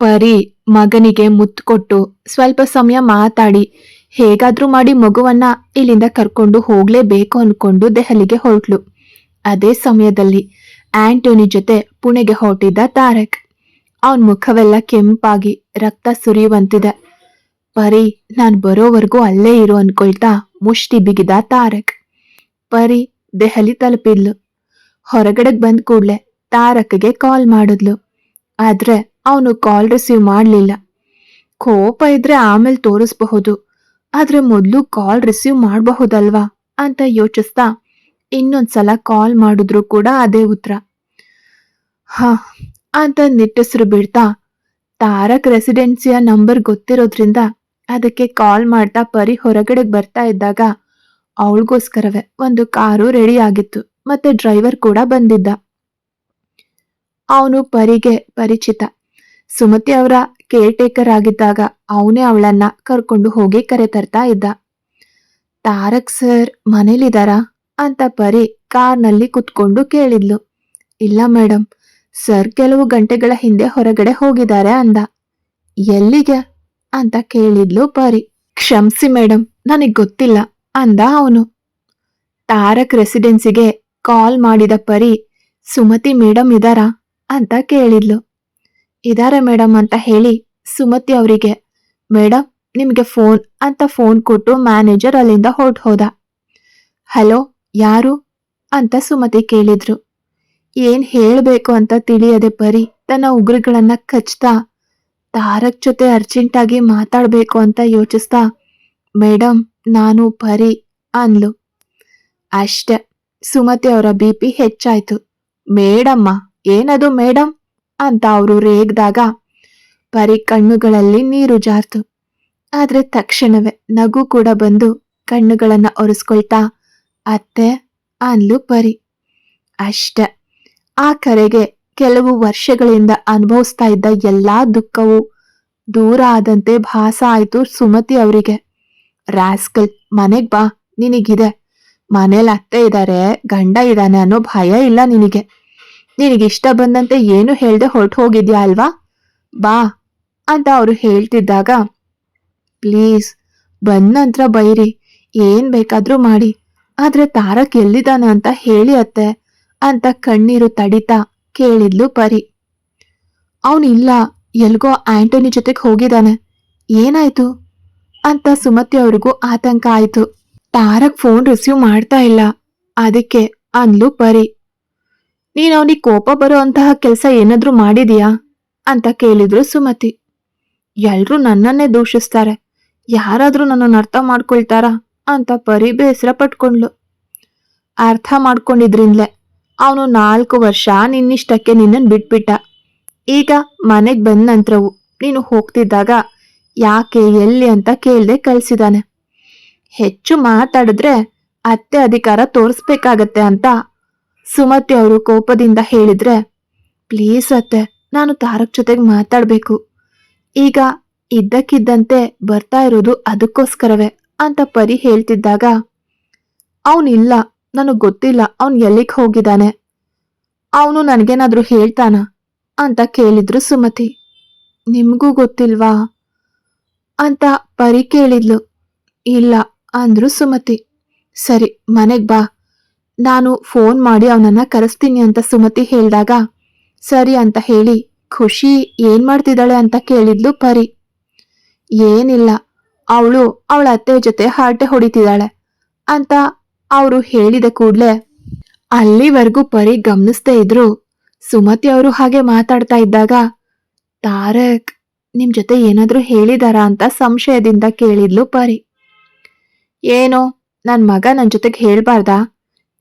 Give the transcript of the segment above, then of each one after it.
ಪರಿ ಮಗನಿಗೆ ಮುತ್ತು ಕೊಟ್ಟು ಸ್ವಲ್ಪ ಸಮಯ ಮಾತಾಡಿ, ಹೇಗಾದ್ರೂ ಮಾಡಿ ಮಗುವನ್ನ ಇಲ್ಲಿಂದ ಕರ್ಕೊಂಡು ಹೋಗ್ಲೇಬೇಕು ಅನ್ಕೊಂಡು ದೆಹಲಿಗೆ ಹೊರಟ್ಲು. ಅದೇ ಸಮಯದಲ್ಲಿ ಆಂಟೋನಿ ಜೊತೆ ಪುಣೆಗೆ ಹೊರಟಿದ್ದ ತಾರಕ್. ಅವನ್ ಮುಖವೆಲ್ಲ ಕೆಂಪಾಗಿ ರಕ್ತ ಸುರಿಯುವಂತಿದೆ. ಪರಿ, ನಾನ್ ಬರೋವರೆಗೂ ಅಲ್ಲೇ ಇರು ಅನ್ಕೊಳ್ತಾ ಮುಷ್ಟಿ ಬಿಗಿದ ತಾರಕ್. ಪರಿ ದೆಹಲಿ ತಲುಪಿದ್ಲು. ಹೊರಗಡೆಗೆ ಬಂದ್ ಕೂಡ್ಲೆ ತಾರಕ್ಗೆ ಕಾಲ್ ಮಾಡಿದ್ಲು. ಆದ್ರೆ ಅವನು ಕಾಲ್ ರಿಸೀವ್ ಮಾಡಲಿಲ್ಲ. ಕೋಪ ಇದ್ರೆ ಆಮೇಲೆ ತೋರಿಸ್ಬಹುದು, ಆದ್ರೆ ಮೊದಲು ಕಾಲ್ ರಿಸೀವ್ ಮಾಡಬಹುದಲ್ವಾ ಅಂತ ಯೋಚಿಸ್ತಾ ಇನ್ನೊಂದ್ಸಲ ಕಾಲ್ ಮಾಡಿದ್ರು ಕೂಡ ಅದೇ ಉತ್ತರ. ಹ, ಅಂತ ನಿಟ್ಟಸ್ರು ಬಿಡ್ತಾ ತಾರಕ್ ರೆಸಿಡೆನ್ಸಿಯ ನಂಬರ್ ಗೊತ್ತಿರೋದ್ರಿಂದ ಅದಕ್ಕೆ ಕಾಲ್ ಮಾಡ್ತಾ ಪರಿ ಹೊರಗಡೆ ಬರ್ತಾ ಇದ್ದಾಗ ಅವಳಿಗೋಸ್ಕರವೇ ಒಂದು ಕಾರು ರೆಡಿ ಆಗಿತ್ತು, ಮತ್ತೆ ಡ್ರೈವರ್ ಕೂಡ ಬಂದಿದ್ದ. ಅವನು ಪರಿಗೆ ಪರಿಚಿತ. ಸುಮತಿ ಅವರ ಕೇರ್ ಟೇಕರ್ ಆಗಿದ್ದಾಗ ಅವನೇ ಅವಳನ್ನ ಕರ್ಕೊಂಡು ಹೋಗಿ ಕರೆ ತರ್ತಾ ಇದ್ದ. ತಾರಕ್ ಸರ್ ಮನೇಲಿದ್ದಾರಾ? ಅಂತ ಪರಿ ಕಾರ್ನಲ್ಲಿ ಕುತ್ಕೊಂಡು ಕೇಳಿದ್ಲು. ಇಲ್ಲ ಮೇಡಮ್ ಸರ್ ಕೆಲವು ಗಂಟೆಗಳ ಹಿಂದೆ ಹೊರಗಡೆ ಹೋಗಿದ್ದಾರೆ ಅಂದ. ಎಲ್ಲಿಗೆ? ಅಂತ ಕೇಳಿದ್ಲು ಪರಿ. ಕ್ಷಮಿಸಿ ಮೇಡಮ್ ನನಗ್ ಗೊತ್ತಿಲ್ಲ ಅಂದ ಅವನು. ತಾರಕ್ ರೆಸಿಡೆನ್ಸಿಗೆ ಕಾಲ್ ಮಾಡಿದ ಪರಿ, ಸುಮತಿ ಮೇಡಮ್ ಇದಾರಾ ಅಂತ ಕೇಳಿದ್ಲು. ಇದಾರೆ ಮೇಡಮ್ ಅಂತ ಹೇಳಿ ಸುಮತಿ ಅವರಿಗೆ ಮೇಡಮ್ ನಿಮಗೆ ಫೋನ್ ಅಂತ ಫೋನ್ ಕೊಟ್ಟು ಮ್ಯಾನೇಜರ್ ಅಲ್ಲಿಂದ ಹೊರಟು ಹೋದ. ಹಲೋ, ಯಾರು? ಅಂತ ಸುಮತಿ ಕೇಳಿದ್ರು. ಏನ್ ಹೇಳಬೇಕು ಅಂತ ತಿಳಿಯದೆ ಪರಿ, ತನ್ನ ಉಗುರುಗಳನ್ನ ಕಚ್ತಾ, ತಾರಕ್ ಜೊತೆ ಅರ್ಜೆಂಟಾಗಿ ಮಾತಾಡಬೇಕು ಅಂತ ಯೋಚಿಸ್ತಾ ಮೇಡಮ್ ನಾನು ಪರಿ ಅನ್ಲು ಅಷ್ಟೆ, ಸುಮತಿ ಅವರ ಬಿ ಪಿ ಹೆಚ್ಚಾಯ್ತು. ಮೇಡಮ್ಮ, ಏನದು ಮೇಡಮ್ ಅಂತ ಅವರು ರೇಗ್ದಾಗ ಪರಿ ಕಣ್ಣುಗಳಲ್ಲಿ ನೀರು ಜಾರ್ತು. ಆದ್ರೆ ತಕ್ಷಣವೇ ನಗು ಕೂಡ ಬಂದು ಕಣ್ಣುಗಳನ್ನ ಒರೆಸ್ಕೊಳ್ತಾ, ಅತ್ತೆ, ಅನ್ಲು ಪರಿ. ಅಷ್ಟೆ. ಆ ಕರೆಗೆ ಕೆಲವು ವರ್ಷಗಳಿಂದ ಅನುಭವಿಸ್ತಾ ಇದ್ದ ಎಲ್ಲಾ ದುಃಖವು ದೂರ ಆದಂತೆ ಭಾಸ ಆಯ್ತು ಸುಮತಿ ಅವರಿಗೆ. ರಾಸ್ಕಲ್, ಮನೆಗ್ ಬಾ, ನಿನಗಿದೆ. ಮನೇಲಿ ಅತ್ತೆ ಇದ್ದಾರೆ ಗಂಡ ಇದ್ದಾನೆ ಅನ್ನೋ ಭಯ ಇಲ್ಲ ನಿನಗೆ. ನಿನಗಿಷ್ಟ ಬಂದಂತೆ ಏನು ಹೇಳ್ದೆ ಹೊರಟು ಹೋಗಿದ್ಯಾ ಅಲ್ವಾ? ಬಾ ಅಂತ ಅವರು ಹೇಳ್ತಿದ್ದಾಗ, ಪ್ಲೀಸ್, ಬಂದ ನಂತರ ಬೈರಿ. ಏನ್ ಬೇಕಾದ್ರೂ ಮಾಡಿ. ಆದ್ರೆ ತಾರಕ್ ಎಲ್ಲಿದ್ದಾನೆ ಅಂತ ಹೇಳಿ ಅತ್ತೆ ಅಂತ ಕಣ್ಣೀರು ತಡಿತಾ ಕೇಳಿದ್ಲು ಪರಿ. ಅವನಿಲ್ಲ ಎಲ್ಗೋ ಆಂಟೋನಿ ಜೊತೆಗೆ ಹೋಗಿದ್ದಾನೆ ಏನಾಯ್ತು? ಅಂತ ಸುಮತಿ ಅವ್ರಿಗೂ ಆತಂಕ ಆಯ್ತು. ತಾರಕ್ ಫೋನ್ ರಿಸೀವ್ ಮಾಡ್ತಾ ಇಲ್ಲ. ಅದಕ್ಕೆ ಅಂದ್ಲು ಪರಿ. ನೀನ್ ಅವನಿಗೆ ಕೋಪ ಬರೋ ಅಂತಹ ಕೆಲಸ ಏನಾದ್ರೂ ಮಾಡಿದೀಯಾ? ಅಂತ ಕೇಳಿದ್ರು ಸುಮತಿ. ಎಲ್ರೂ ನನ್ನನ್ನೇ ದೂಷಿಸ್ತಾರೆ. ಯಾರಾದರೂ ನನ್ನನ್ನು ಅರ್ಥ ಮಾಡ್ಕೊಳ್ತಾರಾ? ಅಂತ ಪರಿ ಬೇಸರ ಪಟ್ಕೊಂಡ್ಲು. ಅರ್ಥ ಮಾಡ್ಕೊಂಡಿದ್ರಿಂದ್ಲೆ ಅವನು ನಾಲ್ಕು ವರ್ಷ ನಿನ್ನಿಷ್ಟಕ್ಕೆ ನಿನ್ನನ್ನು ಬಿಟ್ಬಿಟ್ಟ. ಈಗ ಮನೆಗೆ ಬಂದ ನಂತರವು ನೀನು ಹೋಗ್ತಿದ್ದಾಗ ಯಾಕೆ, ಎಲ್ಲಿ ಅಂತ ಕೇಳ್ದೆ ಕಳ್ಸಿದಾನೆ. ಹೆಚ್ಚು ಮಾತಾಡಿದ್ರೆ ಅತ್ತೆ ಅಧಿಕಾರ ತೋರಿಸ್ಬೇಕಾಗತ್ತೆ ಅಂತ ಸುಮತಿ ಅವರು ಕೋಪದಿಂದ ಹೇಳಿದ್ರೆ, ಪ್ಲೀಸ್ ಅತ್ತೆ, ನಾನು ತಾರಕ್ ಜೊತೆಗೆ ಮಾತಾಡ್ಬೇಕು. ಈಗ ಇದ್ದಕ್ಕಿದ್ದಂತೆ ಬರ್ತಾ ಇರೋದು ಅದಕ್ಕೋಸ್ಕರವೇ, ಅಂತ ಪರಿ ಹೇಳ್ತಿದ್ದಾಗ, ಅವನಿಲ್ಲ, ನನಗೆ ಗೊತ್ತಿಲ್ಲ, ಅವನ್ ಎಲ್ಲಿಗೆ ಹೋಗಿದ್ದಾನೆ. ಅವನು ನನಗೇನಾದ್ರೂ ಹೇಳ್ತಾನ? ಅಂತ ಕೇಳಿದ್ರು ಸುಮತಿ. ನಿಮಗೂ ಗೊತ್ತಿಲ್ವಾ? ಅಂತ ಪರಿ ಕೇಳಿದ್ಲು. ಇಲ್ಲ, ಅಂದ್ರು ಸುಮತಿ. ಸರಿ, ಮನೆಗೆ ಬಾ. ನಾನು ಫೋನ್ ಮಾಡಿ ಅವನನ್ನ ಕರೆಸ್ತೀನಿ ಅಂತ ಸುಮತಿ ಹೇಳಿದಾಗ, ಸರಿ ಅಂತ ಹೇಳಿ, ಖುಷಿ ಏನ್ ಮಾಡ್ತಿದ್ದಾಳೆ ಅಂತ ಕೇಳಿದ್ಲು ಪರಿ. ಏನಿಲ್ಲ, ಅವಳು ಅವಳ ಅತ್ತೆ ಜೊತೆ ಹರಟೆ ಹೊಡಿತಿದ್ದಾಳೆ ಅಂತ ಅವರು ಹೇಳಿದ ಕೂಡ್ಲೆ ಅಲ್ಲಿವರೆಗೂ ಪರಿ ಗಮನಿಸ್ತಾ ಇದ್ರು. ಸುಮತಿ ಅವರು ಹಾಗೆ ಮಾತಾಡ್ತಾ ಇದ್ದಾಗ, ತಾರಕ್, ನಿಮ್ ಜೊತೆ ಏನಾದ್ರೂ ಹೇಳಿದಾರಾ ಅಂತ ಸಂಶಯದಿಂದ ಕೇಳಿದ್ಲು ಪರಿ. ಏನೋ ನನ್ನ ಮಗ ನನ್ನ ಜೊತೆಗೆ ಹೇಳ್ಬಾರ್ದಾ?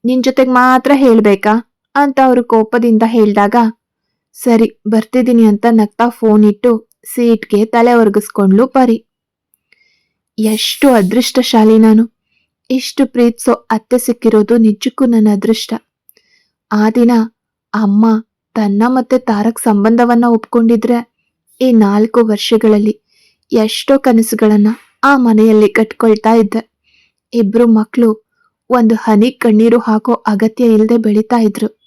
ನಿನ್ ಜೊತೆಗೆ ಮಾತ್ರ ಹೇಳ್ಬೇಕಾ? ಅಂತ ಅವರು ಕೋಪದಿಂದ ಹೇಳಿದಾಗ, ಸರಿ ಬರ್ತಿದ್ದೀನಿ ಅಂತ ನಗ್ತಾ ಫೋನ್ ಇಟ್ಟು ಸೀಟ್ಗೆ ತಲೆ ಒರ್ಗಿಸ್ಕೊಂಡ್ಲು ಪರಿ. ಎಷ್ಟು ಅದೃಷ್ಟಶಾಲಿ ನಾನು. ಇಷ್ಟು ಪ್ರೀತಿಸೋ ಅತ್ತೆ ಸಿಕ್ಕಿರೋದು ನಿಜಕ್ಕೂ ನನ್ನ ಅದೃಷ್ಟ. ಆ ದಿನ ಅಮ್ಮ, ತನ್ನ ಮತ್ತೆ ತಾರಕ್ ಸಂಬಂಧವನ್ನ ಒಪ್ಕೊಂಡಿದ್ರೆ, ಈ ನಾಲ್ಕು ವರ್ಷಗಳಲ್ಲಿ ಎಷ್ಟೋ ಕನಸುಗಳನ್ನ ಆ ಮನೆಯಲ್ಲಿ ಕಟ್ಕೊಳ್ತಾ ಇದ್ದೆ. ಇಬ್ರು ಮಕ್ಕಳು ಒಂದು ಹನಿ ಕಣ್ಣೀರು ಹಾಕೋ ಅಗತ್ಯ ಇಲ್ಲದೆ ಬೆಳೀತಾ ಇದ್ರು.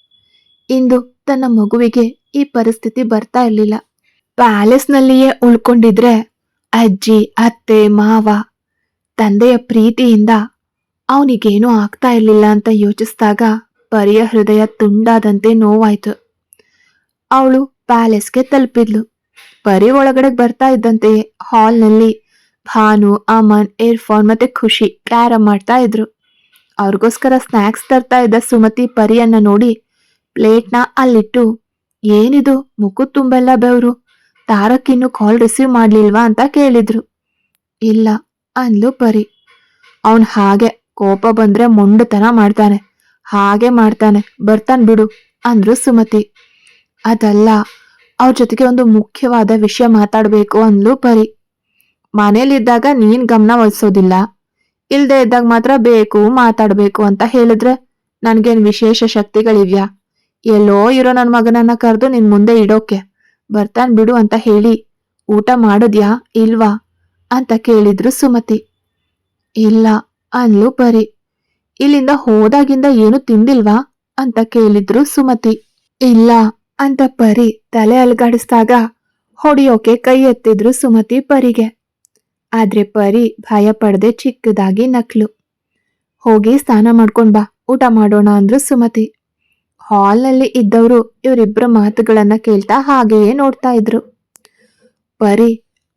ಇಂದು ತನ್ನ ಮಗುವಿಗೆ ಈ ಪರಿಸ್ಥಿತಿ ಬರ್ತಾ ಇರಲಿಲ್ಲ. ಪ್ಯಾಲೇಸ್ನಲ್ಲಿಯೇ ಉಳ್ಕೊಂಡಿದ್ರೆ ಅಜ್ಜಿ, ಅತ್ತೆ, ಮಾವ, ತಂದೆಯ ಪ್ರೀತಿಯಿಂದ ಅವನಿಗೇನೂ ಆಗ್ತಾ ಇರಲಿಲ್ಲ ಅಂತ ಯೋಚಿಸಿದಾಗ ಪರಿಯ ಹೃದಯ ತುಂಡಾದಂತೆ ನೋವಾಯ್ತು. ಅವಳು ಪ್ಯಾಲೇಸ್ಗೆ ತಲುಪಿದ್ಲು. ಪರಿ ಒಳಗಡೆ ಬರ್ತಾ ಇದ್ದಂತೆಯೇ ಹಾಲ್ನಲ್ಲಿ ಭಾನು, ಅಮನ್, ಇರ್ಫಾನ್ ಮತ್ತೆ ಖುಷಿ, ಕ್ಯಾರಮ್ ಮಾಡ್ತಾ ಇದ್ರು. ಅವ್ರಿಗೋಸ್ಕರ ಸ್ನ್ಯಾಕ್ಸ್ ತರ್ತಾ ಇದ್ದ ಸುಮತಿ ಪರಿಯನ್ನ ನೋಡಿ ಪ್ಲೇಟ್ನ ಅಲ್ಲಿಟ್ಟು, ಏನಿದು? ಮುಖ ತುಂಬೆಲ್ಲ ಬೆವರು. ತಾರಕ್ಕಿನ್ನು ಕಾಲ್ ರಿಸೀವ್ ಮಾಡ್ಲಿಲ್ವಾ ಅಂತ ಕೇಳಿದ್ರು. ಇಲ್ಲ, ಅಂದ್ಲು ಪರಿ. ಅವನ್ ಹಾಗೆ ಕೋಪ ಬಂದ್ರೆ ಮೊಂಡತನ ಮಾಡ್ತಾನೆ. ಹಾಗೆ ಮಾಡ್ತಾನೆ. ಬರ್ತಾನ್ ಬಿಡು, ಅಂದ್ರು ಸುಮತಿ. ಅದಲ್ಲ, ಅವ್ರ ಜೊತೆಗೆ ಒಂದು ಮುಖ್ಯವಾದ ವಿಷಯ ಮಾತಾಡ್ಬೇಕು ಅಂದ್ಲು ಪರಿ. ಮನೇಲಿದ್ದಾಗ ನೀನ್ ಗಮನ ವಹಿಸೋದಿಲ್ಲ ಇಲ್ದೇ ಇದ್ದಾಗ ಮಾತ್ರ ಬೇಕು, ಮಾತಾಡ್ಬೇಕು ಅಂತ ಹೇಳಿದ್ರೆ ನನ್ಗೇನ್ ವಿಶೇಷ ಶಕ್ತಿಗಳಿವ್ಯಾ? ಎಲ್ಲೋ ಇರೋ ನನ್ ಮಗನನ್ನ ಕರೆದು ನಿನ್ ಮುಂದೆ ಇಡೋಕೆ. ಬರ್ತಾನ್ ಬಿಡು ಅಂತ ಹೇಳಿ, ಊಟ ಮಾಡಿದ್ಯಾ ಇಲ್ವಾ? ಅಂತ ಕೇಳಿದ್ರು ಸುಮತಿ. ಇಲ್ಲ ಅನ್ಲು ಪರಿ. ಇಲ್ಲಿಂದ ಹೋದಾಗಿಂದ ಏನು ತಿಂದಿಲ್ವಾ? ಅಂತ ಕೇಳಿದ್ರು ಸುಮತಿ. ಇಲ್ಲ, ಅಂತ ಪರಿ ತಲೆ ಅಲ್ಗಾಡಿಸ್ದಾಗ ಹೊಡಿಯೋಕೆ ಕೈ ಎತ್ತಿದ್ರು ಸುಮತಿ ಪರಿಗೆ. ಆದ್ರೆ ಪರಿ ಭಯ ಪಡದೆ ಚಿಕ್ಕದಾಗಿ ನಕ್ಲು. ಹೋಗಿ ಸ್ನಾನ ಮಾಡ್ಕೊಂಡ್ ಬಾ, ಊಟ ಮಾಡೋಣ ಅಂದ್ರು ಸುಮತಿ. ಹಾಲ್ನಲ್ಲಿ ಇದ್ದವರು ಇವರಿಬ್ಬರ ಮಾತುಗಳನ್ನ ಕೇಳ್ತಾ ಹಾಗೆಯೇ ನೋಡ್ತಾ ಇದ್ರು. ಪರಿ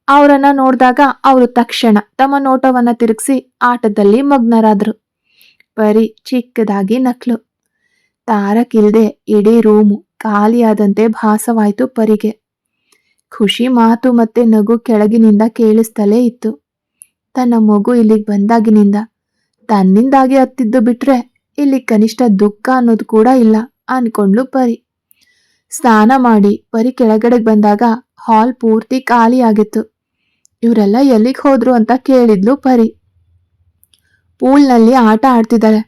ಅವರನ್ನ ನೋಡಿದಾಗ ಅವರು ತಕ್ಷಣ ತಮ್ಮ ನೋಟವನ್ನ ತಿರುಗಿಸಿ ಆಟದಲ್ಲಿ ಮಗ್ನರಾದ್ರು. ಪರಿ ಚಿಕ್ಕದಾಗಿ ನಕ್ಲು. ತಾರಕ್ಕಿಲ್ದೆ ಇಡೀ ರೂಮು ಖಾಲಿಯಾದಂತೆ ಭಾಸವಾಯ್ತು ಪರಿಗೆ. ಖುಷಿ ಮಾತು ಮತ್ತೆ ನಗು ಕೆಳಗಿನಿಂದ ಕೇಳಿಸ್ತಲೇ ಇತ್ತು. ತನ್ನ ಮಗು ಇಲ್ಲಿಗೆ ಬಂದಾಗಿನಿಂದ, ತನ್ನಿಂದಾಗಿ ಹತ್ತಿದ್ದು ಬಿಟ್ರೆ ಇಲ್ಲಿ ಕನಿಷ್ಠ ದುಃಖ ಅನ್ನೋದು ಕೂಡ ಇಲ್ಲ ಅನ್ಕೊಂಡ್ಲು ಪರಿ. ಸ್ನಾನ ಮಾಡಿ ಪರಿ ಕೆಳಗಡೆಗೆ ಬಂದಾಗ ಹಾಲ್ ಪೂರ್ತಿ ಖಾಲಿ ಆಗಿತ್ತು. ಇವರೆಲ್ಲ ಎಲ್ಲಿಗೆ ಹೋದ್ರು ಅಂತ ಕೇಳಿದ್ಲು ಪರಿ. ಪೂಲ್ನಲ್ಲಿ ಆಟ ಆಡ್ತಿದ್ದಾರೆ.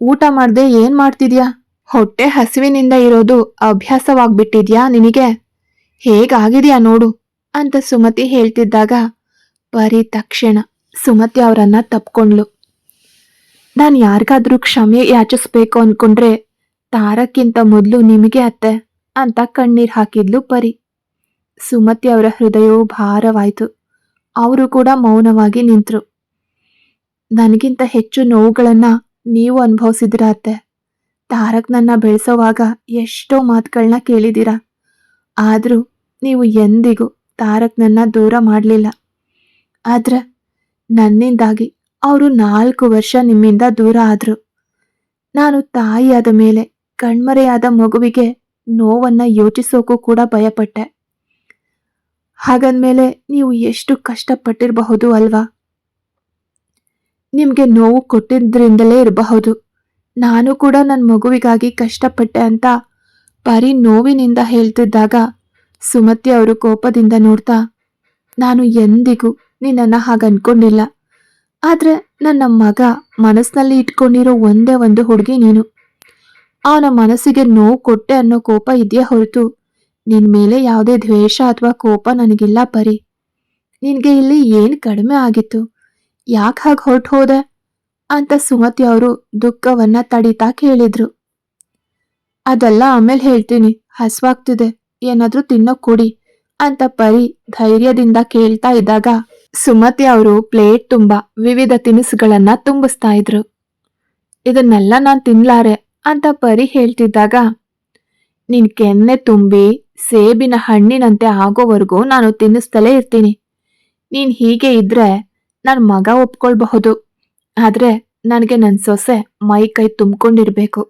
ಊಟ ಮಾಡದೆ ಏನ್ ಮಾಡ್ತಿದ್ಯಾ? ಹೊಟ್ಟೆ ಹಸಿವಿನಿಂದ ಇರೋದು ಅಭ್ಯಾಸವಾಗ್ಬಿಟ್ಟಿದ್ಯಾ ನಿನಗೆ? ಹೇಗಾಗಿದ್ಯಾ ನೋಡು ಅಂತ ಸುಮತಿ ಹೇಳ್ತಿದ್ದಾಗ ಪರಿ ತಕ್ಷಣ ಸುಮತಿ ಅವರನ್ನ ತಪ್ಕೊಂಡ್ಲು. ನಾನು ಯಾರಿಗಾದ್ರೂ ಕ್ಷಮೆ ಯಾಚಿಸ್ಬೇಕು ಅನ್ಕೊಂಡ್ರೆ ತಾರಕ್ಕಿಂತ ಮೊದಲು ನಿಮಗೆ ಅತ್ತೆ ಅಂತ ಕಣ್ಣೀರ್ ಹಾಕಿದ್ಲು ಪರಿ. ಸುಮತಿ ಅವರ ಹೃದಯವು ಭಾರವಾಯ್ತು. ಅವರು ಕೂಡ ಮೌನವಾಗಿ ನಿಂತರು. ನನಗಿಂತ ಹೆಚ್ಚು ನೋವುಗಳನ್ನ ನೀವು ಅನುಭವಿಸಿದಿರ ಅತ್ತೆ? ತಾರಕ್ ನನ್ನ ಬೆಳೆಸೋವಾಗ ಎಷ್ಟೋ ಮಾತುಗಳನ್ನ ಕೇಳಿದ್ದೀರ? ಆದರೂ ನೀವು ಎಂದಿಗೂ ತಾರಕ್ ನನ್ನ ದೂರ ಮಾಡಲಿಲ್ಲ. ಆದ್ರೆ ನನ್ನಿಂದಾಗಿ ಅವರು ನಾಲ್ಕು ವರ್ಷ ನಿಮ್ಮಿಂದ ದೂರ ಆದರು. ನಾನು ತಾಯಿಯಾದ ಮೇಲೆ ಕಣ್ಮರೆಯಾದ ಮಗುವಿಗೆ ನೋವನ್ನು ಯೋಚಿಸೋಕ್ಕೂ ಕೂಡ ಭಯಪಟ್ಟೆ. ಹಾಗಂದ್ಮೇಲೆ ನೀವು ಎಷ್ಟು ಕಷ್ಟಪಟ್ಟಿರಬಹುದು ಅಲ್ವಾ? ನಿಮಗೆ ನೋವು ಕೊಟ್ಟಿದ್ದರಿಂದಲೇ ಇರಬಹುದು. ನಾನು ಕೂಡ ನನ್ನ ಮಗುವಿಗಾಗಿ ಕಷ್ಟಪಟ್ಟೆ ಅಂತ ಪರಿ ನೋವಿನಿಂದ ಹೇಳ್ತಿದ್ದಾಗ ಸುಮತಿ ಅವರು ಕೋಪದಿಂದ ನೋಡ್ತಾ, ನಾನು ಎಂದಿಗೂ ನಿನ್ನನ್ನು ಹಾಗೆ ಅನ್ಕೊಂಡಿಲ್ಲ. ಆದ್ರೆ ನನ್ನ ಮಗ ಮನಸ್ಸಿನಲ್ಲಿ ಇಟ್ಕೊಂಡಿರೋ ಒಂದೇ ಒಂದು ಹುಡುಗಿ ನೀನು. ಅವನ ಮನಸ್ಸಿಗೆ ನೋವು ಕೊಟ್ಟೆ ಅನ್ನೋ ಕೋಪ ಇದೆಯಾ ಹೊರತು ನಿನ್ ಮೇಲೆ ಯಾವುದೇ ದ್ವೇಷ ಅಥವಾ ಕೋಪ ನನಗಿಲ್ಲ ಪರಿ. ನಿನ್ಗೆ ಇಲ್ಲಿ ಏನ್ ಕಡಿಮೆ ಆಗಿತ್ತು? ಯಾಕೆ ಹಾಗೆ ಹೊರಟು ಹೋದೆ? ಅಂತ ಸುಮತಿ ಅವರು ದುಃಖವನ್ನ ತಡಿತಾ ಕೇಳಿದ್ರು. ಅದೆಲ್ಲ ಆಮೇಲೆ ಹೇಳ್ತೀನಿ. ಹಸ್ವಾಗ್ತಿದೆ. ಏನಾದ್ರೂ ತಿನ್ನೋ ಕೊಡಿ ಅಂತ ಪರಿ ಧೈರ್ಯದಿಂದ ಕೇಳ್ತಾ ಇದ್ದಾಗ ಸುಮತಿ ಅವರು ಪ್ಲೇಟ್ ತುಂಬಾ ವಿವಿಧ ತಿನಿಸುಗಳನ್ನ ತುಂಬಿಸ್ತಾ ಇದ್ರು. ಇದನ್ನೆಲ್ಲ ನಾನು ತಿನ್ಲಾರೆ ಅಂತ ಪರಿ ಹೇಳ್ತಿದ್ದಾಗ, ನಿನ್ ಕೆನ್ನೆ ತುಂಬಿ ಸೇಬಿನ ಹಣ್ಣಿನಂತೆ ಆಗೋವರೆಗೂ ನಾನು ತಿನ್ನಿಸ್ತಲೇ ಇರ್ತೀನಿ. ನೀನ್ ಹೀಗೆ ಇದ್ರೆ ನನ್ನ ಮಗ ಒಪ್ಕೊಳ್ಬಹುದು. ಆದ್ರೆ ನನಗೆ ನನ್ನ ಸೊಸೆ ಮೈ ಕೈ ತುಂಬ್ಕೊಂಡಿರ್ಬೇಕು.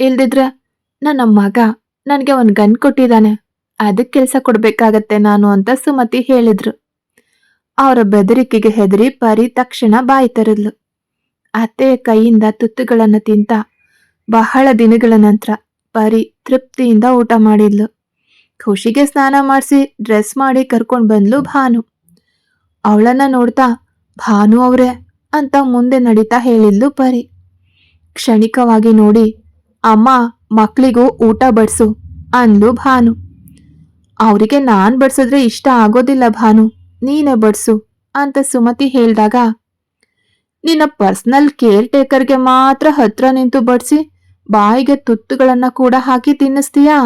ಇಲ್ದಿದ್ರೆ ನನ್ನ ಮಗ ನನಗೆ ಒಂದು ಗನ್ ಕೊಟ್ಟಿದ್ದಾನೆ. ಅದಕ್ಕೆ ಕೆಲಸ ಕೊಡಬೇಕಾಗತ್ತೆ ನಾನು ಅಂತ ಸುಮತಿ ಹೇಳಿದ್ರು. ಅವರ ಬೆದರಿಕೆಗೆ ಹೆದರಿ ಪರಿ ತಕ್ಷಣ ಬಾಯಿ ತೆರೆದ್ಲು. ಅತ್ತೆಯ ಕೈಯಿಂದ ತುತ್ತುಗಳನ್ನು ತಿಂತ ಬಹಳ ದಿನಗಳ ನಂತರ ಪರಿ ತೃಪ್ತಿಯಿಂದ ಊಟ ಮಾಡಿದ್ಲು. ಖುಷಿಗೆ ಸ್ನಾನ ಮಾಡಿಸಿ ಡ್ರೆಸ್ ಮಾಡಿ ಕರ್ಕೊಂಡು ಬಂದ್ಲು ಭಾನು. ಅವಳನ್ನ ನೋಡ್ತಾ, ಭಾನು ಅವ್ರೆ ಅಂತ ಮುಂದೆ ನಡೀತಾ ಹೇಳಿದ್ಲು ಪರಿ. ಕ್ಷಣಿಕವಾಗಿ ನೋಡಿ ಅಮ್ಮ, ಮಕ್ಳಿಗೂ ಊಟ ಬಡಿಸು ಅಂದ್ಲು ಭಾನು. ಅವರಿಗೆ ನಾನ್ ಬಡ್ಸಿದ್ರೆ ಇಷ್ಟ ಆಗೋದಿಲ್ಲ ಭಾನು, ನೀನೇ ಬಡ್ಸು ಅಂತ ಸುಮತಿ ಹೇಳಿದಾಗ, ನಿನ್ನ ಪರ್ಸನಲ್ ಕೇರ್ ಟೇಕರ್ಗೆ ಮಾತ್ರ ಹತ್ರ ನಿಂತು ಬಡ್ಸಿ ಬಾಯಿಗೆ ತುತ್ತುಗಳನ್ನ ಕೂಡ ಹಾಕಿ ತಿನ್ನಿಸ್ತೀಯಾ?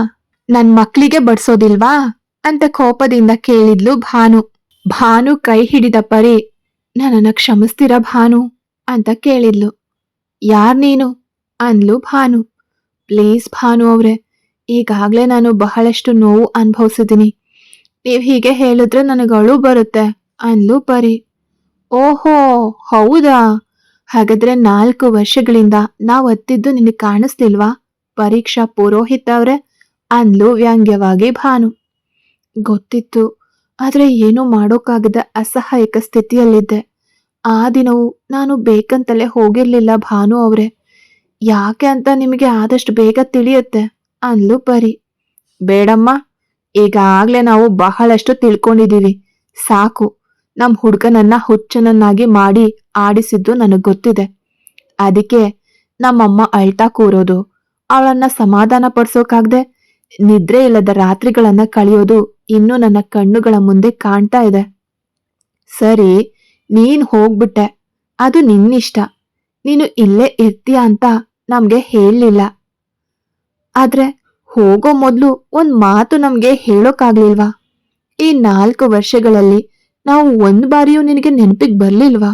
ನನ್ ಮಕ್ಳಿಗೆ ಬಡ್ಸೋದಿಲ್ವಾ? ಅಂತ ಕೋಪದಿಂದ ಕೇಳಿದ್ಲು ಭಾನು. ಭಾನು ಕೈ ಹಿಡಿದ ಪರಿ, ನನ್ನನ್ನು ಕ್ಷಮಿಸ್ತೀರಾ ಭಾನು? ಅಂತ ಕೇಳಿದ್ಲು. ಯಾರ್ ನೀನು? ಅಂದ್ಲು ಭಾನು. ಪ್ಲೀಸ್ ಭಾನು ಅವ್ರೆ, ಈಗಾಗಲೇ ನಾನು ಬಹಳಷ್ಟು ನೋವು ಅನುಭವಿಸಿದ್ದೀನಿ. ನೀವು ಹೀಗೆ ಹೇಳಿದ್ರೆ ನನಗೆ ಅಳು ಬರುತ್ತೆ ಅಂದ್ಲು ಪರಿ. ಓಹೋ, ಹೌದಾ? ಹಾಗಾದ್ರೆ ನಾಲ್ಕು ವರ್ಷಗಳಿಂದ ನಾವು ಹತ್ತಿದ್ದು ನಿನಗೆ ಕಾಣಿಸ್ತಿಲ್ವಾ? ಪರೀಕ್ಷಾ ಪುರೋಹಿತ್ ಅವ್ರೆ, ಅಂದ್ಲು ವ್ಯಂಗ್ಯವಾಗಿ ಭಾನು. ಗೊತ್ತಿತ್ತು, ಆದರೆ ಏನೂ ಮಾಡೋಕ್ಕಾಗದ ಅಸಹಾಯಕ ಸ್ಥಿತಿಯಲ್ಲಿದ್ದೆ. ಆ ದಿನವೂ ನಾನು ಬೇಕಂತಲೇ ಹೋಗಿರ್ಲಿಲ್ಲ ಭಾನು ಅವ್ರೆ. ಯಾಕೆ ಅಂತ ನಿಮಗೆ ಆದಷ್ಟು ಬೇಗ ತಿಳಿಯುತ್ತೆ? ಅಂದ್ಲು ಪರಿ. ಬೇಡಮ್ಮ, ಈಗಾಗಲೇ ನಾವು ಬಹಳಷ್ಟು ತಿಳ್ಕೊಂಡಿದ್ದೀವಿ. ಸಾಕು ನಮ್ಮ ಹುಡುಗನನ್ನ ಹುಚ್ಚನನ್ನಾಗಿ ಮಾಡಿ ಆಡಿಸಿದ್ದು ನನಗೆ ಗೊತ್ತಿದೆ. ಅದಕ್ಕೆ ನಮ್ಮಮ್ಮ ಅಳ್ತಾ ಕೂರೋದು, ಅವಳನ್ನ ಸಮಾಧಾನ ಪಡಿಸೋಕಾಗದೆ ನಿದ್ರೆ ಇಲ್ಲದ ರಾತ್ರಿಗಳನ್ನ ಕಳೆಯೋದು ಇನ್ನೂ ನನ್ನ ಕಣ್ಣುಗಳ ಮುಂದೆ ಕಾಣ್ತಾ ಇದೆ. ಸರಿ, ನೀನ್ ಹೋಗ್ಬಿಟ್ಟೆ. ಅದು ನಿನ್ನಿಷ್ಟ. ನೀನು ಇಲ್ಲೇ ಇರ್ತೀಯ ಅಂತ ನಮ್ಗೆ ಹೇಳಲಿಲ್ಲ. ಆದ್ರೆ ಹೋಗೋ ಮೊದ್ಲು ಒಂದ್ ಮಾತು ನಮ್ಗೆ ಹೇಳೋಕಾಗ್ಲಿಲ್ವಾ? ಈ ನಾಲ್ಕು ವರ್ಷಗಳಲ್ಲಿ ನಾವು ಒಂದ್ ಬಾರಿಯೂ ನಿನಗೆ ನೆನಪಿಗೆ ಬರ್ಲಿಲ್ವಾ?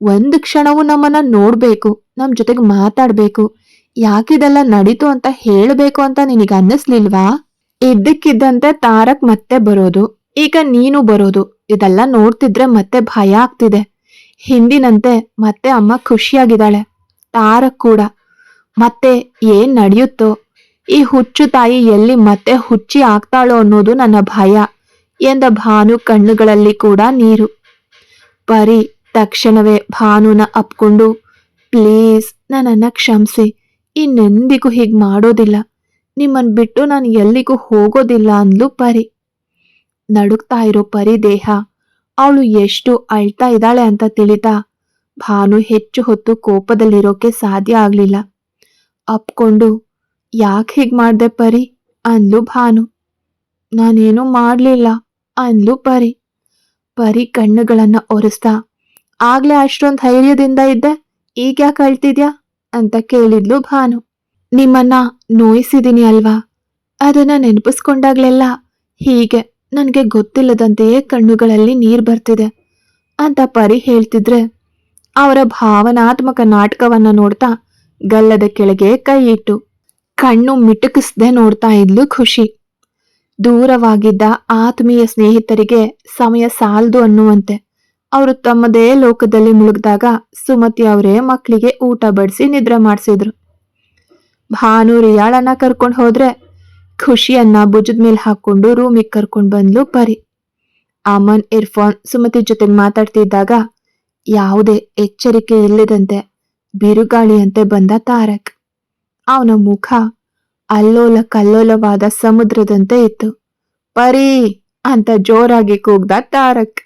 ಒಂದ್ ಕ್ಷಣವೂ ನಮ್ಮನ್ನ ನೋಡ್ಬೇಕು, ನಮ್ ಜೊತೆಗೆ ಮಾತಾಡ್ಬೇಕು, ಯಾಕಿದೆಲ್ಲ ನಡೀತು ಅಂತ ಹೇಳಬೇಕು ಅಂತ ನಿನಗೆ ಅನ್ನಿಸ್ಲಿಲ್ವಾ? ಇದ್ದಕ್ಕಿದ್ದಂತೆ ತಾರಕ್ ಮತ್ತೆ ಬರೋದು, ಈಗ ನೀನು ಬರೋದು, ಇದೆಲ್ಲ ನೋಡ್ತಿದ್ರೆ ಮತ್ತೆ ಭಯ ಆಗ್ತಿದೆ. ಹಿಂದಿನಂತೆ ಮತ್ತೆ ಅಮ್ಮ ಖುಷಿಯಾಗಿದ್ದಾಳೆ. ತಾರಕ್ ಕೂಡ ಮತ್ತೆ ಏನ್ ನಡೆಯುತ್ತೋ? ಈ ಹುಚ್ಚು ತಾಯಿ ಎಲ್ಲಿ ಮತ್ತೆ ಹುಚ್ಚಿ ಆಗ್ತಾಳೋ ಅನ್ನೋದು ನನ್ನ ಭಯ. ಎಂದ ಭಾನು ಕಣ್ಣುಗಳಲ್ಲಿ ಕೂಡ ನೀರು. ಪರಿ, ತಕ್ಷಣವೇ ಭಾನುನ ಅಪ್ಕೊಂಡು, ಪ್ಲೀಸ್, ನನ್ನನ್ನು ಕ್ಷಮಿಸಿ. ಇನ್ನೆಂದಿಗೂ ಹೀಗೆ ಮಾಡೋದಿಲ್ಲ. ನಿಮ್ಮನ್ ಬಿಟ್ಟು ನಾನು ಎಲ್ಲಿಗೂ ಹೋಗೋದಿಲ್ಲ ಅಂದ್ಲು ಪರಿ. ನಡುಕ್ತಾ ಇರೋ ಪರಿ ದೇಹ. ಅವಳು ಎಷ್ಟು ಅಳ್ತಾ ಇದ್ದಾಳೆ ಅಂತ ತಿಳಿತಾ ಭಾನು ಹೆಚ್ಚು ಹೊತ್ತು ಕೋಪದಲ್ಲಿರೋಕೆ ಸಾಧ್ಯ ಆಗ್ಲಿಲ್ಲ. ಅಪ್ಕೊಂಡು, ಯಾಕೆ ಹೀಗೆ ಮಾಡ್ದೆ ಪರಿ? ಅಂದ್ಲು ಭಾನು. ನಾನೇನು ಮಾಡಲಿಲ್ಲ, ಅಂದ್ಲು ಪರಿ. ಪರಿ ಕಣ್ಣುಗಳನ್ನ ಒರೆಸ್ತಾ, ಆಗ್ಲೇ ಅಷ್ಟೊಂದು ಧೈರ್ಯದಿಂದ ಇದ್ದೆ ಈಗ ಯಾಕೆ ಅಳ್ತಿದ್ಯಾ ಅಂತ ಕೇಳಿದ್ಲು ಭಾನು. ನಿಮ್ಮನ್ನ ನೋಯಿಸಿದೀನಿ ಅಲ್ವಾ? ಅದನ್ನ ನೆನಪಿಸ್ಕೊಂಡಾಗ್ಲೆಲ್ಲ ಹೀಗೆ ನನಗೆ ಗೊತ್ತಿಲ್ಲದಂತೆಯೇ ಕಣ್ಣುಗಳಲ್ಲಿ ನೀರು ಬರ್ತಿದೆ ಅಂತ ಪರಿ ಹೇಳ್ತಿದ್ರೆ, ಅವರ ಭಾವನಾತ್ಮಕ ನಾಟಕವನ್ನ ನೋಡ್ತಾ ಗಲ್ಲದ ಕೆಳಗೆ ಕೈ ಇಟ್ಟು ಕಣ್ಣು ಮಿಟುಕಿಸದೆ ನೋಡ್ತಾ ಇದ್ಲು ಖುಷಿ. ದೂರವಾಗಿದ್ದ ಆತ್ಮೀಯ ಸ್ನೇಹಿತರಿಗೆ ಸಮಯ ಸಾಲದು ಅನ್ನುವಂತೆ. ಅವರು ತಮ್ಮದೇ ಲೋಕದಲ್ಲಿ ಮುಳುಗ್ದಾಗ ಸುಮತಿ ಅವರೇ ಮಕ್ಕಳಿಗೆ ಊಟ ಬಡಿಸಿ ನಿದ್ರೆ ಮಾಡಿಸಿದ್ರು. ಭಾನು ರಿಯಾಳನ್ನ ಕರ್ಕೊಂಡು ಹೋದ್ರೆ ಖುಷಿಯನ್ನ ಭುಜದ ಮೇಲೆ ಹಾಕೊಂಡು ರೂಮಿಗೆ ಕರ್ಕೊಂಡು ಬಂದ್ಲು ಪರಿ. ಅಮನ್ ಇರ್ಫಾನ್ ಸುಮತಿ ಜೊತೆ ಮಾತಾಡ್ತಿದ್ದಾಗ ಯಾವುದೇ ಎಚ್ಚರಿಕೆ ಇಲ್ಲದಂತೆ ಬಿರುಗಾಳಿಯಂತೆ ಬಂದ ತಾರಕ್. ಅವನ ಮುಖ ಅಲ್ಲೋಲ ಕಲ್ಲೋಲವಾದ ಸಮುದ್ರದಂತೆ ಇತ್ತು. ಪರಿ ಅಂತ ಜೋರಾಗಿ ಕೂಗ್ದ ತಾರಕ್.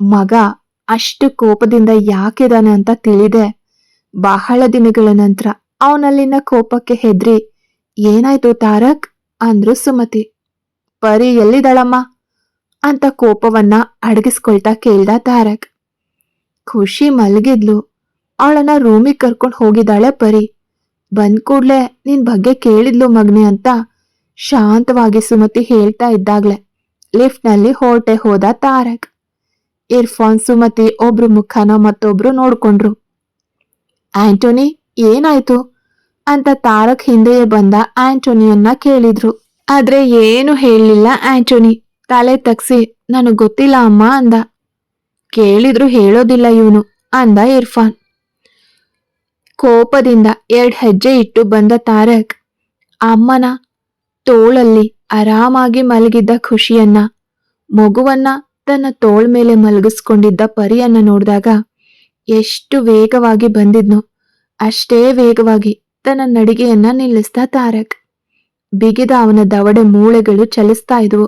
ಮಗ ಅಷ್ಟು ಕೋಪದಿಂದ ಯಾಕಿದಾನೆ ಅಂತ ತಿಳಿದೆ. ಬಹಳ ದಿನಗಳ ನಂತರ ಅವನಲ್ಲಿನ ಕೋಪಕ್ಕೆ ಹೆದ್ರಿ, ಏನಾಯ್ತು ತಾರಕ್? ಅಂದ್ರು ಸುಮತಿ. ಪರಿ ಎಲ್ಲಿದಳಮ್ಮ ಅಂತ ಕೋಪವನ್ನ ಅಡಗಿಸ್ಕೊಳ್ತಾ ಕೇಳ್ದ ತಾರಕ್. ಖುಷಿ ಮಲಗಿದ್ಲು. ಅವಳನ್ನ ರೂಮಿಗೆ ಕರ್ಕೊಂಡು ಹೋಗಿದ್ದಾಳೆ ಪರಿ. ಬಂದ್ ಕೂಡ್ಲೆ ನಿನ್ ಬಗ್ಗೆ ಕೇಳಿದ್ಲು ಮಗ್ನೆ ಅಂತ ಶಾಂತವಾಗಿ ಸುಮತಿ ಹೇಳ್ತಾ ಇದ್ದಾಗ್ಲೆ. ಲಿಫ್ಟ್ನಲ್ಲಿ ಹೋಟೆ ಹೋದ ತಾರಕ್. ಇರ್ಫಾನ್, ಸುಮತಿ ಒಬ್ರು ಮುಖನ ಮತ್ತೊಬ್ರು ನೋಡ್ಕೊಂಡ್ರು. ಆಂಟೋನಿ, ಏನಾಯ್ತು? ಅಂತ ತಾರಕ್ ಹಿಂದೆಯೇ ಬಂದ ಆಂಟೋನಿಯನ್ನ ಕೇಳಿದ್ರು. ಆದ್ರೆ ಏನು ಹೇಳಲಿಲ್ಲ ಆಂಟೋನಿ. ತಲೆ ತಗ್ಸಿ, ನನಗ್ ಗೊತ್ತಿಲ್ಲ ಅಮ್ಮ ಅಂದ. ಕೇಳಿದ್ರು, ಹೇಳೋದಿಲ್ಲ ಇವನು ಅಂದ ಇರ್ಫಾನ್. ಕೋಪದಿಂದ ಎರಡ್ ಹೆಜ್ಜೆ ಇಟ್ಟು ಬಂದ ತಾರಕ್, ಅಮ್ಮನ ತೋಳಲ್ಲಿ ಆರಾಮಾಗಿ ಮಲಗಿದ್ದ ಖುಷಿಯನ್ನ, ಮಗುವನ್ನ ತನ್ನ ತೋಳ್ ಮೇಲೆ ಮಲಗಿಸ್ಕೊಂಡಿದ್ದ ಪರಿಯನ್ನ ನೋಡಿದಾಗ ಎಷ್ಟು ವೇಗವಾಗಿ ಬಂದಿದ್ನೋ, ಅಷ್ಟೇ ವೇಗವಾಗಿ ತನ್ನ ನಡಿಗೆಯನ್ನ ನಿಲ್ಲಿಸ್ದ ತಾರಕ್. ಬಿಗಿದ ಅವನ ದವಡೆ ಮೂಳೆಗಳು ಚಲಿಸ್ತಾ ಇದ್ವು.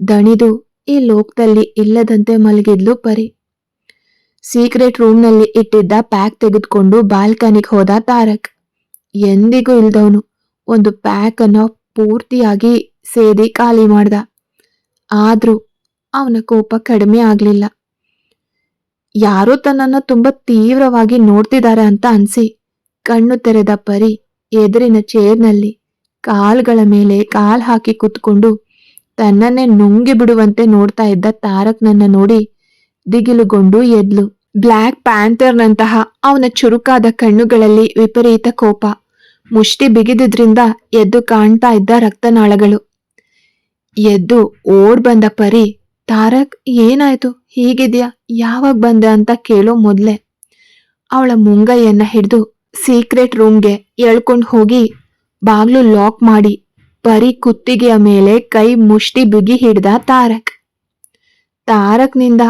ದಣಿದು ಈ ಲೋಕದಲ್ಲಿ ಇಲ್ಲದಂತೆ ಮಲಗಿದ್ಲು ಪರಿ. ಸೀಕ್ರೆಟ್ ರೂಮ್ನಲ್ಲಿ ಇಟ್ಟಿದ್ದ ಪ್ಯಾಕ್ ತೆಗೆದುಕೊಂಡು ಬಾಲ್ಕನಿಗೆ ಹೋದ ತಾರಕ್. ಎಂದಿಗೂ ಇಲ್ದವನು ಒಂದು ಪ್ಯಾಕ್ ಅನ್ನು ಪೂರ್ತಿಯಾಗಿ ಸೇದಿ ಖಾಲಿ ಮಾಡ್ದ. ಆದ್ರೂ ಅವನ ಕೋಪ ಕಡಿಮೆ ಆಗ್ಲಿಲ್ಲ. ಯಾರೋ ತನ್ನನ್ನು ತುಂಬಾ ತೀವ್ರವಾಗಿ ನೋಡ್ತಿದ್ದಾರೆ ಅಂತ ಅನ್ಸಿ ಕಣ್ಣು ತೆರೆದ ಪರಿ ಎದುರಿನ ಚೇರ್ನಲ್ಲಿ ಕಾಲ್ಗಳ ಮೇಲೆ ಕಾಲ್ ಹಾಕಿ ಕುತ್ಕೊಂಡು ತನ್ನನ್ನೇ ನುಂಗಿ ಬಿಡುವಂತೆ ನೋಡ್ತಾ ಇದ್ದ ತಾರಕ್ನನ್ನ ನೋಡಿ ದಿಗಿಲುಗೊಂಡು ಎದ್ಲು. ಬ್ಲ್ಯಾಕ್ ಪ್ಯಾಂಥರ್ನಂತಹ ಅವನ ಚುರುಕಾದ ಕಣ್ಣುಗಳಲ್ಲಿ ವಿಪರೀತ ಕೋಪ. ಮುಷ್ಟಿ ಬಿಗಿದ್ರಿಂದ ಎದ್ದು ಕಾಣ್ತಾ ಇದ್ದ ರಕ್ತನಾಳಗಳು. ಎದ್ದು ಓಡ್ ಬಂದ ಪರಿ, ತಾರಕ್, ಏನಾಯ್ತು? ಹೀಗಿದ್ಯಾ? ಯಾವಾಗ ಬಂದೆ ಅಂತ ಕೇಳೋ ಮೊದ್ಲೆ. ಅವಳ ಮುಂಗೈಯನ್ನ ಹಿಡಿದು ಸೀಕ್ರೆಟ್ ರೂಮ್ಗೆ ಎಳ್ಕೊಂಡು ಹೋಗಿ ಬಾಗ್ಲು ಲಾಕ್ ಮಾಡಿ ಪರಿ ಕುತ್ತಿಗೆಯ ಮೇಲೆ ಕೈ ಮುಷ್ಟಿ ಬಿಗಿ ಹಿಡ್ದ ತಾರಕ್. ತಾರಕ್ನಿಂದ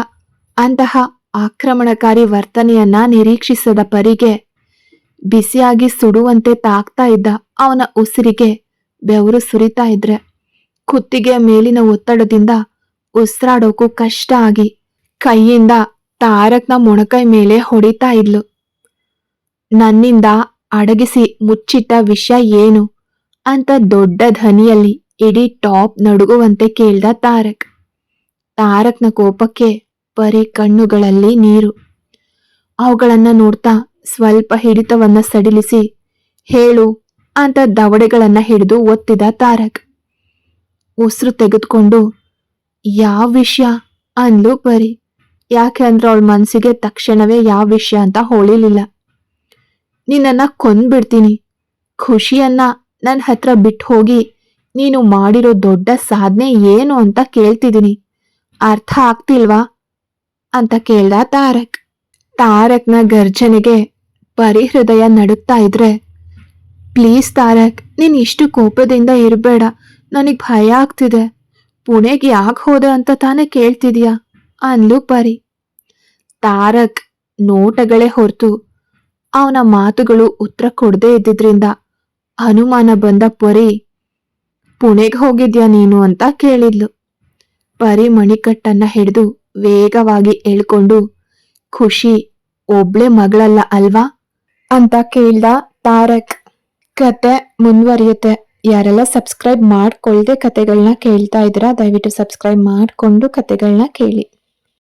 ಅಂತಹ ಆಕ್ರಮಣಕಾರಿ ವರ್ತನೆಯನ್ನ ನಿರೀಕ್ಷಿಸದ ಪರಿಗೆ ಬಿಸಿಯಾಗಿ ಸುಡುವಂತೆ ತಾಕ್ತಾ ಇದ್ದ ಅವನ ಉಸಿರಿಗೆ ಬೆವರು ಸುರಿತಾ ಇದ್ರೆ. ಕುತ್ತಿಗೆ ಮೇಲಿನ ಒತ್ತಡದಿಂದ ಉಸಿರಾಡೋಕು ಕಷ್ಟ ಆಗಿ ಕೈಯಿಂದ ತಾರಕ್ನ ಮೊಣಕೈ ಮೇಲೆ ಹೊಡಿತಾ ಇದ್ಲು. ನನ್ನಿಂದ ಅಡಗಿಸಿ ಮುಚ್ಚಿಟ್ಟ ವಿಷಯ ಏನು ಅಂತ ದೊಡ್ಡ ಧ್ವನಿಯಲ್ಲಿ ಇಡೀ ಟಾಪ್ ನಡುಗುವಂತೆ ಕೇಳ್ದ ತಾರಕ್. ತಾರಕ್ನ ಕೋಪಕ್ಕೆ ಬರೀ ಕಣ್ಣುಗಳಲ್ಲಿ ನೀರು. ಅವುಗಳನ್ನ ನೋಡ್ತಾ ಸ್ವಲ್ಪ ಹಿಡಿತವನ್ನ ಸಡಿಲಿಸಿ, ಹೇಳು ಅಂತ ದವಡೆಗಳನ್ನ ಹಿಡಿದು ಒತ್ತಿದ ತಾರಕ್. ಉಸಿರು ತೆಗೆದುಕೊಂಡು, ಯಾವ ವಿಷಯ? ಅಂದ್ಲು ಪರಿ ಯಾಕೆ ಅಂದ್ರೆ ಅವಳ ಮನಸ್ಸಿಗೆ ತಕ್ಷಣವೇ ಯಾವ ವಿಷಯ ಅಂತ ಹೋಳಿಲಿಲ್ಲ. ನಿನ್ನನ್ನ ಕೊಂದ್ಬಿಡ್ತೀನಿ. ಖುಷಿಯನ್ನ ನನ್ನ ಹತ್ರ ಬಿಟ್ಟು ಹೋಗಿ ನೀನು ಮಾಡಿರೋ ದೊಡ್ಡ ಸಾಧನೆ ಏನು ಅಂತ ಕೇಳ್ತಿದ್ದೀನಿ. ಅರ್ಥ ಆಗ್ತಿಲ್ವಾ? ಅಂತ ಕೇಳ್ದ ತಾರಕ್. ತಾರಕ್ನ ಗರ್ಜನೆಗೆ ಪರಿಹೃದಯ ನಡುಗ್ತಾ ಇದ್ರೆ, ಪ್ಲೀಸ್ ತಾರಕ್, ನೀನ್ ಇಷ್ಟು ಕೋಪದಿಂದ ಇರಬೇಡ. ನನಗ್ ಭಯ ಆಗ್ತಿದೆ. ಪುಣೆಗೆ ಯಾಕೆ ಹೋದೆ ಅಂತ ತಾನೇ ಕೇಳ್ತಿದ್ಯಾ? ಅನ್ಲು ಪರಿ. ತಾರಕ್ ನೋಟಗಳೇ ಹೊರತು ಅವನ ಮಾತುಗಳು ಉತ್ತರ ಕೊಡದೇ ಇದ್ದಿದ್ರಿಂದ ಅನುಮಾನ ಬಂದ ಪರಿ, ಪುಣೆಗೆ ಹೋಗಿದ್ಯಾ ನೀನು? ಅಂತ ಕೇಳಿದ್ಲು. ಪರಿ ಮಣಿಕಟ್ಟನ್ನ ಹಿಡಿದು ವೇಗವಾಗಿ ಹೇಳ್ಕೊಂಡು, ಖುಷಿ, ಒಬ್ಳೆ ಮಗಳಲ್ಲ ಅಲ್ವಾ? ಅಂತ ಕೇಳ್ದ ತಾರಕ್. ಕತೆ ಮುಂದುವರಿಯುತ್ತೆ. ಯಾರೆಲ್ಲ ಸಬ್ಸ್ಕ್ರೈಬ್ ಮಾಡ್ಕೊಳ್ದೆ ಕತೆಗಳನ್ನ ಕೇಳ್ತಾ ಇದ್ದೀರಾ, ದಯವಿಟ್ಟು ಸಬ್ಸ್ಕ್ರೈಬ್ ಮಾಡಿಕೊಂಡು ಕತೆಗಳನ್ನ ಕೇಳಿ.